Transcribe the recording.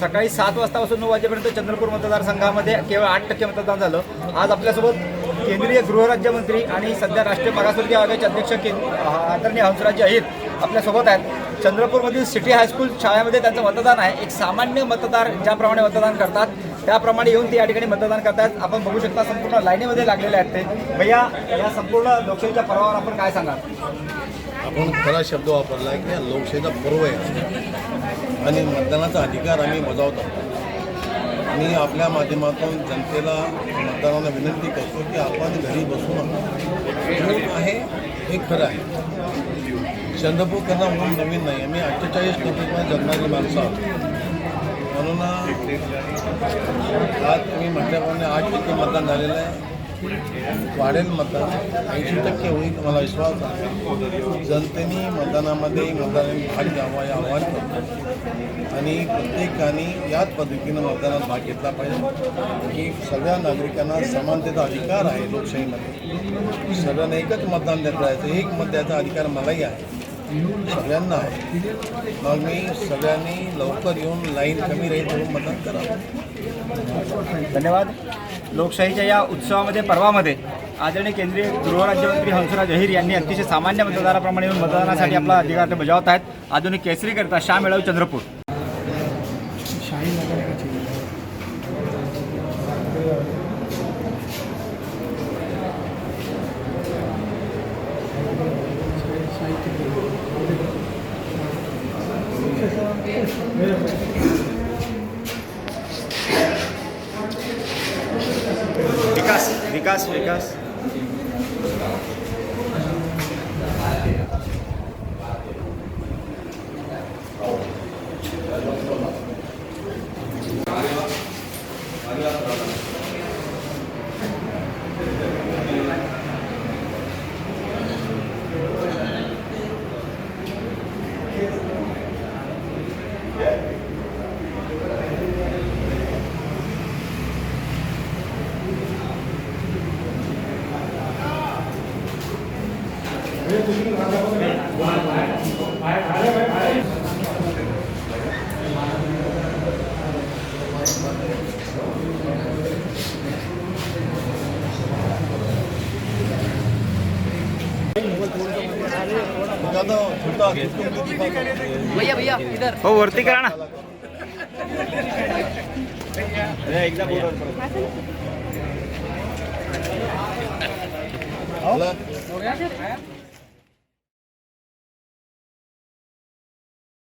सकाळी सात वाजतापासून नऊ वाजेपर्यंत चंद्रपूर मतदारसंघामध्ये केवळ आठ टक्के मतदान झालं. आज आपल्यासोबत केंद्रीय गृहराज्यमंत्री आणि सध्या राष्ट्रीय मागासवर्गीय आयोगाचे अध्यक्ष कें आदरणीय हंसराज अहिर आपल्यासोबत आहेत. चंद्रपूरमधील सिटी हायस्कूल शाळेमध्ये त्यांचं मतदान आहे. एक सामान्य मतदार ज्याप्रमाणे मतदान करतात त्याप्रमाणे येऊन ते या ठिकाणी मतदान करतात आपण बघू शकता संपूर्ण लाईनीमध्ये लागलेले आहेत ते. भैया या संपूर्ण लोकशाहीच्या पर्वावर आपण काय सांगाल आपण खरा शब्द वापरला आहे की लोकशाहीचा पर्व आहे. आणि मतदानाचा अधिकार आम्ही बजावतो. मी आपल्या माध्यमातून जनतेला मतदारांना विनंती करतो की आपण घरी बसू नका आहे हे खरं आहे. चंद्रपूर करणं म्हणून नवीन नाही आम्ही अठ्ठेचाळीस टक्केमध्ये जगणारी माणसं आहोत. म्हणून आज तुम्ही म्हटल्याप्रमाणे आठ टक्के मतदान झालेलं आहे. वाढेल मतदान. ऐंशी टक्के होईल मला विश्वास आहे. जनतेने मतदानामध्ये मतदानाने भाग घ्यावा हे आव्हान करतो. आणि प्रत्येकाने याच पद्धतीनं मतदानात भाग घेतला पाहिजे. की सगळ्या नागरिकांना समानतेचा अधिकार आहे लोकशाहीमध्ये. सगळ्यांना एकच मतदान देत राहायचं एक मत द्यायचा अधिकार मलाही आहे. सगळ्यांना आहे. मग मी सगळ्यांनी लवकर येऊन लाईन कमी राहील म्हणून मतदान करावं. धन्यवाद. लोकशाहीच्या या उत्सवामध्ये पर्वामध्ये आदरणीय केंद्रीय गृहराज्यमंत्री हंसराज अहिर यांनी अतिशय सामान्य मतदाराप्रमाणे येऊन मतदानासाठी आपला अधिकार ते बजावत आहेत. आधुनिक केसरी करता Shyam मेळाव Chandrapur. Eficaz, eficaz. Yeah. भैया भैया इधर हो वरती करा ना. एकदा बोलवर मला